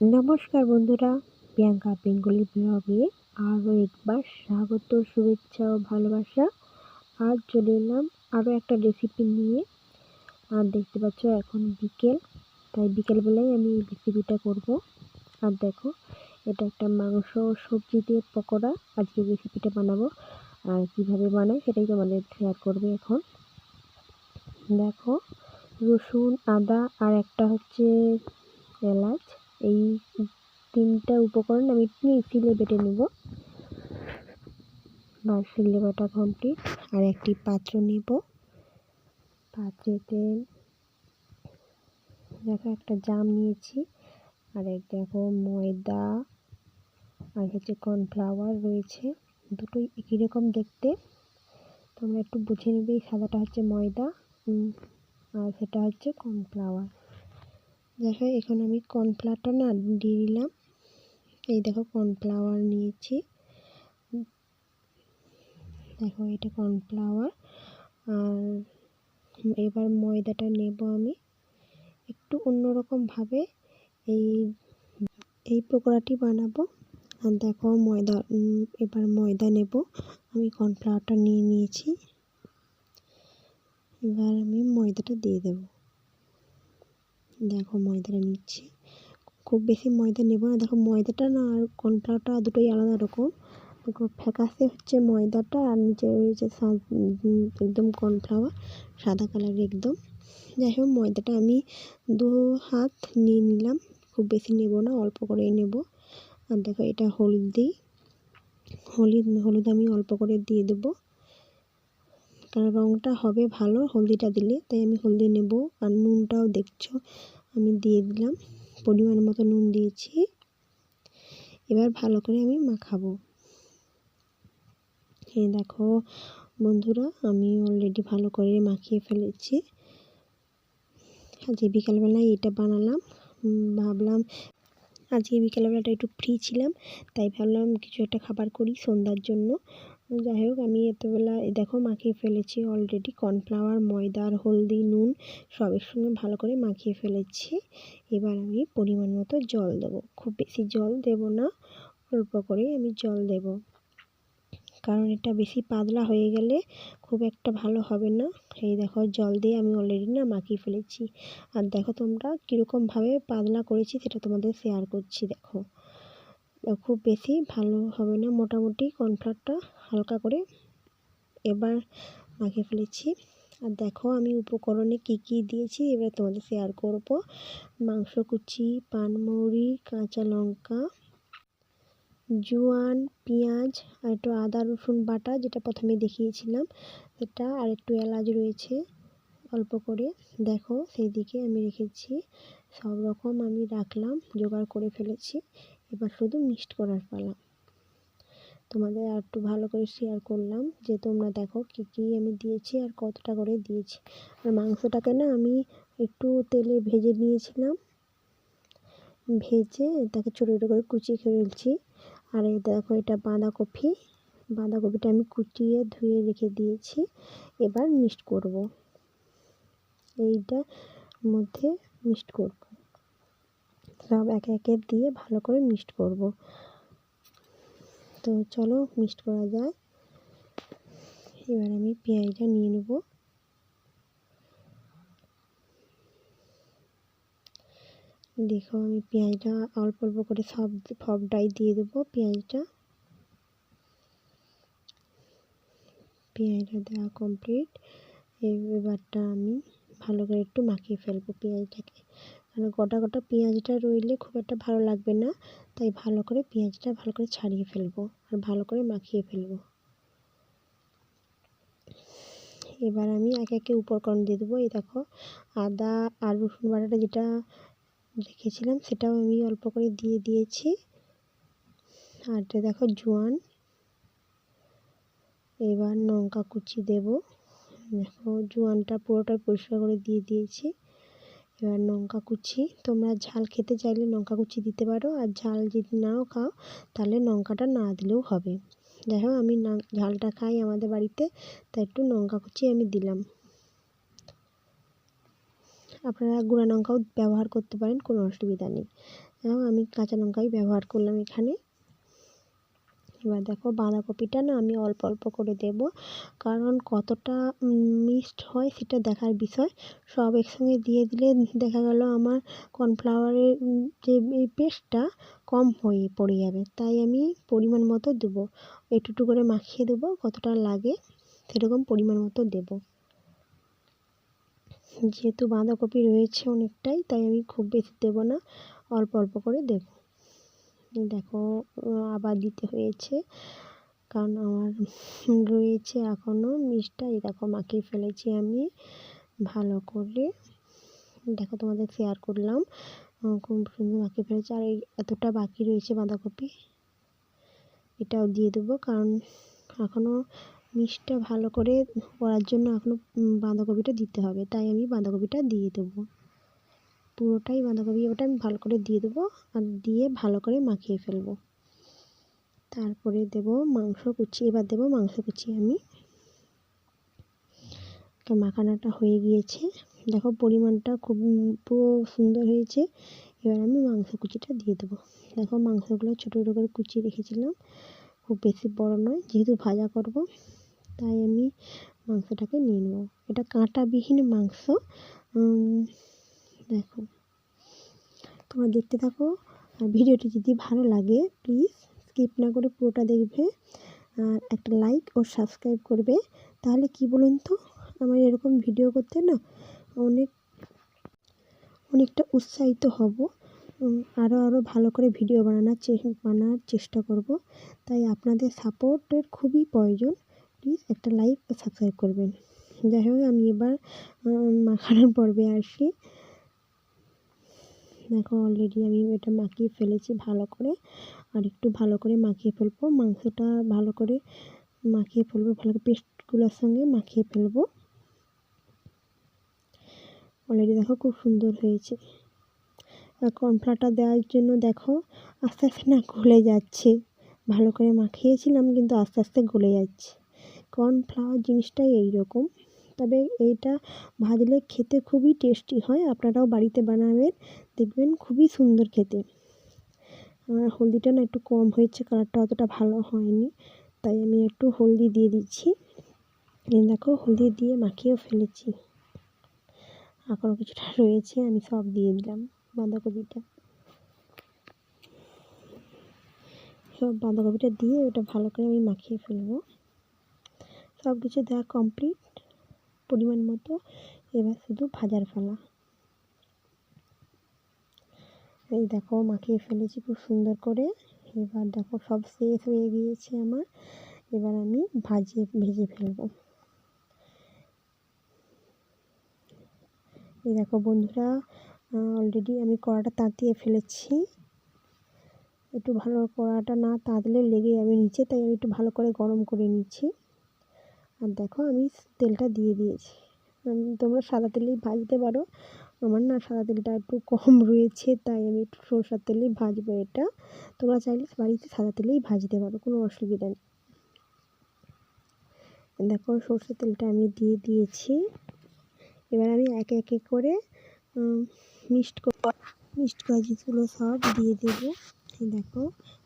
নমস্কার বন্ধুরা, প্রিয়াঙ্কা বেঙ্গলি ব্লগে আরও একবার স্বাগত, শুভেচ্ছা ও ভালোবাসা। আজ চলে এলাম আরও একটা রেসিপি নিয়ে। আর দেখতে পাচ্ছ এখন বিকেল, তাই বিকেলবেলায় আমি এই রেসিপিটা করব। আর দেখো, এটা একটা মাংস সবজি দিয়ে পকোড়া। আজকে রেসিপিটা বানাবো। আর কীভাবে বানাই সেটাই তোমাদের শেয়ার করবে এখন। দেখো, রসুন, আদা আর একটা হচ্ছে এলাচ। এই তিনটা উপকরণ আমি সিলে বেটে নেব। বা সিলে বাটা কমপ্লিট আর একটি পাত্র নেব। পাত্রেতে দেখো একটা জাম নিয়েছি। আর এক দেখো ময়দা। আর হচ্ছে কর্নফ্লাওয়ার রয়েছে। দুটোই একই রকম দেখতে। তোমরা একটু বুঝে নেবে, এই সাদাটা হচ্ছে ময়দা আর সেটা হচ্ছে কর্নফ্লাওয়ার দেখো, এখন আমি কর্নফ্লাওয়ারটা না দিয়ে দিলাম। এই দেখো, কর্নফ্লাওয়ার নিয়েছি। দেখো, এটা কর্নফ্লাওয়ার। আর এবার ময়দাটা নেব আমি। একটু অন্যরকমভাবে এই এই পকোড়াটি বানাবো। আর দেখো, ময়দা এবার ময়দা নেব। আমি কর্নফ্লাওয়ারটা নিয়ে নিয়েছি। এবার আমি ময়দাটা দিয়ে দেবো। দেখো ময়দাটা নিচ্ছি। খুব বেশি ময়দা নেব না। দেখো ময়দাটা না আর কর্নফ্লাওয়ারটা দুটোই আলাদা রকম। ফ্যাকাসে হচ্ছে ময়দাটা আর নিচে রয়েছে একদম কর্নফ্লাওয়ার সাদা কালারের একদম। যাই হোক, ময়দাটা আমি দু হাত নিয়ে নিলাম। খুব বেশি নেব না, অল্প করেই নেব। আর দেখো এটা হলুদ দিই। হলুদ হলুদ আমি অল্প করে দিয়ে দেবো। রঙটা হবে ভালো, হলদিটা দিলে। তাই আমি হলদি নেব আর নুনটাও দেখছ, আমি দিয়ে দিলাম। পরিমাণ মতো নুন দিয়েছি। এবার ভালো করে আমি মাখাবো। এই দেখো বন্ধুরা, আমি অলরেডি ভালো করে মাখিয়ে ফেলেছি। আজকে বিকালবেলায় এটা বানালাম। ভাবলাম আজকে বিকালবেলাটা একটু ফ্রি ছিলাম, তাই ভাবলাম কিছু একটা খাবার করি সন্ধ্যার জন্য। যাই হোক আমি এতবেলা দেখো মাখিয়ে ফেলেছি অলরেডি কর্নফ্লাওয়ার ময়দা আর হলদি, নুন সবের সঙ্গে ভালো করে মাখিয়ে ফেলেছি। এবার আমি পরিমাণ মতো জল দেব। খুব বেশি জল দেব না, অল্প করেই আমি জল দেব। কারণ এটা বেশি পাতলা হয়ে গেলে খুব একটা ভালো হবে না। এই দেখো, জল দিয়ে আমি অলরেডি না মাখিয়ে ফেলেছি। আর দেখো তোমরা কীরকমভাবে পাতলা করেছি, সেটা তোমাদের শেয়ার করছি, দেখো। খুব বেশি ভালো হবে না। মোটামুটি কর্নফ্লাওয়ারটা হালকা করে এবার মাখিয়ে ফেলেছি। আর দেখো আমি উপকরণে কি কি দিয়েছি, এবার তোমাদের শেয়ার করব। মাংস কুচি পানমৌরি কাঁচা লঙ্কা, জোয়ান, পেঁয়াজ আর একটু আদা, রসুন বাটা যেটা প্রথমে দেখিয়েছিলাম। এটা আর একটু এলাচ রয়েছে অল্প করে। দেখো সেই দিকে আমি রেখেছি। সব রকম আমি রাখলাম, জোগাড় করে ফেলেছি। এবার শুধু মিক্সড করার পালা। তোমাদের আর একটু ভালো করে শেয়ার করলাম যে, তোমরা দেখো কী কী আমি দিয়েছি আর কতটা করে দিয়েছি। আর মাংসটাকে না আমি একটু তেলে ভেজে নিয়েছিলাম। ভেজে তাকে ছোটো ছোটো করে কুচিয়ে ফেলছি। আর এই দেখো এটা বাঁধাকপি। বাঁধাকপিটা আমি কুচিয়ে ধুয়ে রেখে দিয়েছি। এবার মিক্সড করব। এইটার মধ্যে মিক্সড করব। সব একে একে দিয়ে ভালো করে মিক্সড করব। তো চলো মিক্সড করা যায়। এবার আমি পেঁয়াজটা নিয়ে নেব। দেখো আমি পেঁয়াজটা অল্প অল্প করে সব সবটাই দিয়ে দেবো পেঁয়াজটা। পেঁয়াজটা দেওয়া কমপ্লিট এবারটা আমি ভালো করে একটু মাখিয়ে ফেলব পেঁয়াজটাকে। কারণ গোটা গোটা পেঁয়াজটা রইলে খুব একটা ভালো লাগবে না। তাই ভালো করে পেঁয়াজটা ভালো করে ছাড়িয়ে ফেলব আর ভালো করে মাখিয়ে ফেলব। এবার আমি একে একে উপকরণ দিয়ে দেবো। এই দেখো, আদা আর রসুন বাটাটা যেটা রেখেছিলাম সেটাও আমি অল্প করে দিয়ে দিয়েছি। আর দেখো জোয়ান। এবার লঙ্কা কুচি দেব। দেখো জোয়ানটা পুরোটাই পরিষ্কার করে দিয়ে দিয়েছি। এবার লঙ্কা কুচি। তোমরা ঝাল খেতে চাইলে লঙ্কা কুচি দিতে পারো, আর ঝাল যদি নাও খাও, তাহলে লঙ্কাটা না দিলেও হবে। যাই হোক, আমি ঝালটা খাই আমাদের বাড়িতে, তাই একটু লঙ্কা কুচি আমি দিলাম। আপনারা গুঁড়া লঙ্কাও ব্যবহার করতে পারেন, কোনো অসুবিধা নেই। এবং আমি কাঁচা লঙ্কাই ব্যবহার করলাম এখানে। এবার দেখো বাঁধাকপিটা না আমি অল্প অল্প করে দেব। কারণ কতটা মিক্সড হয় সেটা দেখার বিষয়। সব একসঙ্গে দিয়ে দিলে দেখা গেল আমার কর্নফ্লাওয়ারের যে পেস্টটা কম হয়ে পড়ে যাবে। তাই আমি পরিমাণ মতো দেবো। একটু করে মাখিয়ে দেবো, কতটা লাগে সেরকম পরিমাণ মতো দেবো। যেহেতু বাঁধাকপি রয়েছে অনেকটাই, তাই আমি খুব বেশি দেবো না, অল্প অল্প করে দেবো। দেখো আবার দিতে হয়েছে। কারণ আমার রয়েছে এখনও মিষ্টা। এই দেখো, মাখিয়ে ফেলেছি আমি ভালো করে। দেখো, তোমাদের শেয়ার করলাম খুব সুন্দর মাখিয়ে ফেলেছি। আর এই এতটা বাকি রয়েছে বাঁধাকপি, এটাও দিয়ে দেবো। কারণ এখনও মিষ্টা ভালো করে করার জন্য এখনও বাঁধাকপিটা দিতে হবে। তাই আমি বাঁধাকপিটা দিয়ে দেবো। পুরোটাই বাঁধাকপি ওটা আমি ভালো করে দিয়ে দেবো আর দিয়ে ভালো করে মাখিয়ে ফেলব। তারপরে দেব মাংস কুচি, এবার দেব মাংস কুচি আমি। মাখানাটা হয়ে গিয়েছে। দেখো পরিমাণটা খুব পুরো সুন্দর হয়েছে। এবার আমি মাংস কুচিটা দিয়ে দেবো। দেখো মাংসগুলো ছোটো ছোটো করে কুচিয়ে রেখেছিলাম। খুব বেশি বড় নয়, যেহেতু ভাজা করব, তাই আমি মাংসটাকে নিয়ে নেব। এটা কাঁটাবিহীন মাংস দেখো তোমরা দেখতে থাকো। আর ভিডিওটি যদি ভালো লাগে প্লিজ স্কিপ না করে পুরোটা দেখবে। আর একটা লাইক ও সাবস্ক্রাইব করবে। তাহলে কি বলুন তো, আমার এরকম ভিডিও করতে না অনেক, অনেকটা উৎসাহিত হব। আরও আরও ভালো করে ভিডিও বানানোর বানানোর চেষ্টা করব। তাই আপনাদের সাপোর্টের খুবই প্রয়োজন। প্লিজ একটা লাইক ও সাবস্ক্রাইব করবেন। যাই হোক, আমি এবার মাখানোর পর্বে আসি। দেখো অলরেডি আমি এটা মাখিয়ে ফেলেছি ভালো করে। আর একটু ভালো করে মাখিয়ে ফেলব। মাংসটা ভালো করে মাখিয়ে ফেলব, ভালো করে পেস্টগুলোর সঙ্গে মাখিয়ে ফেলব। অলরেডি দেখো খুব সুন্দর হয়েছে। আর কর্নফ্লাওয়ারটা দেওয়ার জন্য দেখো আস্তে আস্তে না গলে যাচ্ছে। ভালো করে মাখিয়েছিলাম কিন্তু আস্তে আস্তে গলে যাচ্ছে। কর্নফ্লাওয়ার জিনিসটাই এই রকম তবে এইটা ভাজলে খেতে খুবই টেস্টি হয়, আপনারাও বাড়িতে বানাবেন, দেখবেন খুবই সুন্দর খেতে। আমার হলদিটা না একটু কম হয়েছে, কালারটা অতটা ভালো হয়নি, তাই আমি একটু হলদি দিয়ে দিচ্ছি। দেখো, হলদি দিয়ে মাখিয়েও ফেলেছি। এখনও কিছুটা রয়েছে, আমি সব দিয়ে দিলাম বাঁধাকপিটা। সব বাঁধাকপিটা দিয়ে ওটা ভালো করে আমি মাখিয়ে ফেলব। সব কিছু দেওয়া কমপ্লিট পরিমাণ মতো। এবার শুধু ভাজার ফেলা এই দেখো, মাখিয়ে ফেলেছি খুব সুন্দর করে। এবার দেখো, সব শেষ হয়ে গিয়েছে আমার। এবার আমি ভাজিয়ে, ভেজে ফেলব। এই দেখো বন্ধুরা অলরেডি আমি কড়াটা তাঁতিয়ে ফেলেছি। একটু ভালো কড়াটা না তাঁতলে লেগে যাবে নিচে, তাই আমি একটু ভালো করে গরম করে নিচ্ছি। আর দেখো আমি তেলটা দিয়ে দিয়েছি। তোমরা সাদা তেলেই ভাজতে পারো। আমার না সাদা তেলটা একটু কম রয়েছে, তাই আমি একটু সরষার তেলেই ভাজবো এটা। তোমরা চাইলে বাড়িতে সাদা তেলেই ভাজতে পারো, কোনো অসুবিধা নেই। দেখো সরষের তেলটা আমি দিয়ে দিয়েছি। এবার আমি একে একে করে মিক্সড মিক্সড ভাজিগুলো সব দিয়ে দেবো। দেখো,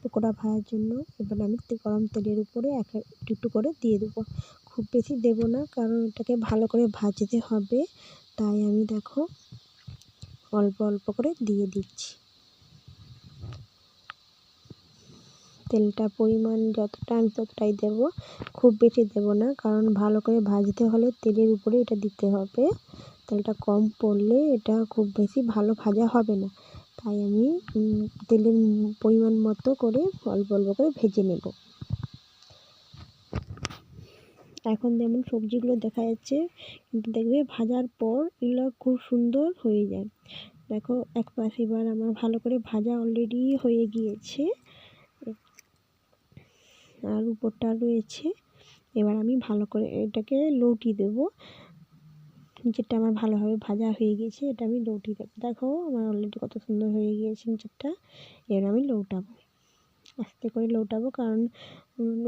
পকোড়া ভাজার জন্য। এবার আমি গরম তেলের উপরে এক একটু একটু করে দিয়ে দেবো। খুব বেশি দেবো না, কারণ এটাকে ভালো করে ভাজতে হবে। তাই আমি দেখো অল্প অল্প করে দিয়ে দিচ্ছি। তেলটা পরিমাণ যতটা আমি ততটাই দেব, খুব বেশি দেব না, কারণ ভালো করে ভাজতে হলে তেলের উপরে এটা দিতে হবে। তেলটা কম পড়লে এটা খুব বেশি ভালো ভাজা হবে না। তাই আমি তেলের পরিমাণ মতো করে অল্প অল্প করে ভেজে নেব। এখন যেমন সবজিগুলো দেখা যাচ্ছে, কিন্তু দেখবে ভাজার পর এগুলো খুব সুন্দর হয়ে যায়। দেখো, এক পাশ এবার আমার ভালো করে ভাজা অলরেডি হয়ে গিয়েছে। আর উপরটা রয়েছে। এবার আমি ভালো করে এটাকে লৌটি দেব। যেটা আমার ভালোভাবে ভাজা হয়ে গিয়েছে, এটা আমি লৌটি দেবো। দেখো, আমার অলরেডি কত সুন্দর হয়ে গিয়েছে নিচেরটা। এবার আমি লৌটাবো। আস্তে করে লৌটাবো কারণ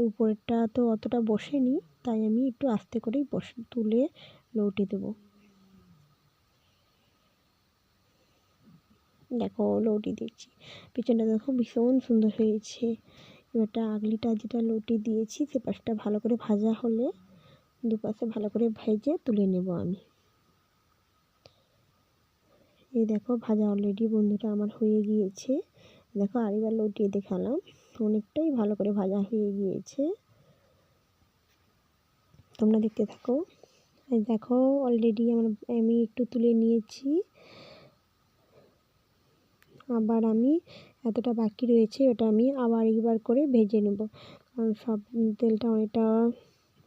উপরেরটা তো অতটা বসেনি, তাই আমি একটু আস্তে করেই বস, তুলে লৌটে দেবো। দেখো, লৌটি দিচ্ছি পিছনটা দেখো ভীষণ সুন্দর হয়েছে। এবারটা আগলিটা যেটা লৌটি দিয়েছি, সে পাশটা ভালো করে ভাজা হলে দুপাশে ভালো করে ভেজে তুলে নেব আমি। এই দেখো, ভাজা অলরেডি বন্ধুটা আমার হয়ে গিয়েছে। দেখো আরেকবার লৌটিয়ে দেখালাম। অনেকটাই ভালো করে ভাজা হয়ে গিয়েছে। তোমরা দেখতে থাকো। দেখো অলরেডি আমার, আমি একটু তুলে নিয়েছি। আবার আমি এতটা বাকি রয়েছে, ওটা আমি আবার একবার করে ভেজে নেব। কারণ সব তেলটা অনেকটা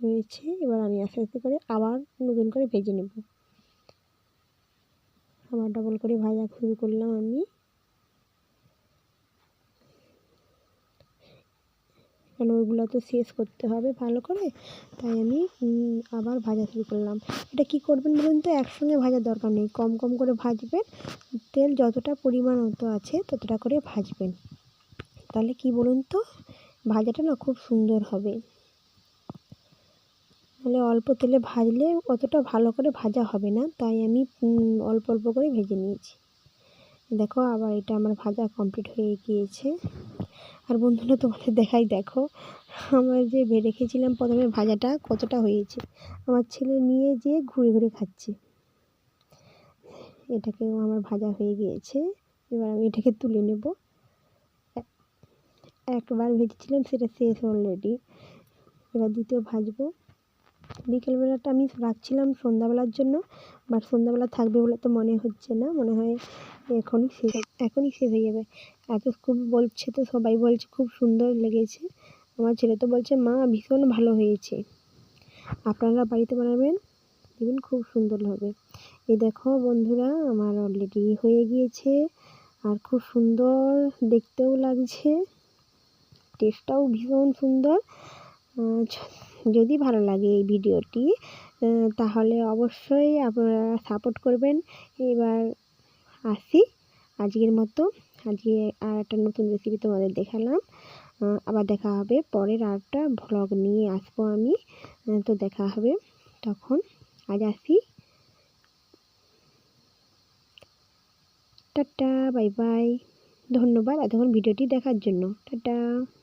রয়েছে, এবার আমি আস্তে আস্তে করে আবার নতুন করে ভেজে নেব। আবার ডবল করে ভাজা শুরু করলাম আমি। কারণ ওইগুলো তো শেষ করতে হবে ভালো করে। তাই আমি আবার ভাজা শুরু করলাম। এটা কি করবেন বলুন তো? একসঙ্গে ভাজার দরকার নেই। কম কম করে ভাজবেন। তেল যতটা পরিমাণ মতো আছে ততটা করে ভাজবেন। তাহলে কি বলুন তো? ভাজাটা না খুব সুন্দর হবে। তাহলে অল্প তেলে ভাজলে অতটা ভালো করে ভাজা হবে না। তাই আমি অল্প অল্প করে ভেজে নিয়েছি। দেখো আবার এটা আমার ভাজা কমপ্লিট হয়ে গিয়েছে। আর বন্ধুরা, তোমাদের দেখাই, দেখো, আমার যে রেখেছিলাম প্রথমে ভাজাটা কতটা হয়েছে। আমার ছেলে নিয়ে যেয়ে ঘুরে ঘুরে খাচ্ছে। এটাকেও আমার ভাজা হয়ে গিয়েছে। এবার আমি এটাকে তুলে নেব। একবার ভেজেছিলাম, সেটা শেষ অলরেডি এবার দ্বিতীয় ভাজবো। বিকেলবেলাটা আমি রাখছিলাম সন্ধ্যাবেলার জন্য বাট সন্ধ্যাবেলা থাকবে বলে তো মনে হচ্ছে না, মনে হয় এখনই শেষ এখনই শেষ হয়ে যাবে। এত খুব বলছে তো সবাই বলছে, খুব সুন্দর লেগেছে। আমার ছেলে তো বলছে, মা, ভীষণ ভালো হয়েছে। আপনারা বাড়িতে বানাবেন, দেখবেন খুব সুন্দর হবে। এই দেখো বন্ধুরা, আমার অলরেডি হয়ে গিয়েছে, আর খুব সুন্দর দেখতেও লাগছে। টেস্টটাও ভীষণ সুন্দর। যদি ভালো লাগে এই ভিডিওটি তাহলে অবশ্যই আপনারা সাপোর্ট করবেন। এবার আসি আজকের মতো। আজকে আর একটা নতুন রেসিপি তোমাদের দেখালাম। আবার দেখা হবে পরের আর একটা ভ্লগ নিয়ে আসব আমি। তো দেখা হবে তখন। আজ আসি। Tata, bye bye. ধন্যবাদ এতক্ষণ ভিডিওটি দেখার জন্য। টাটা।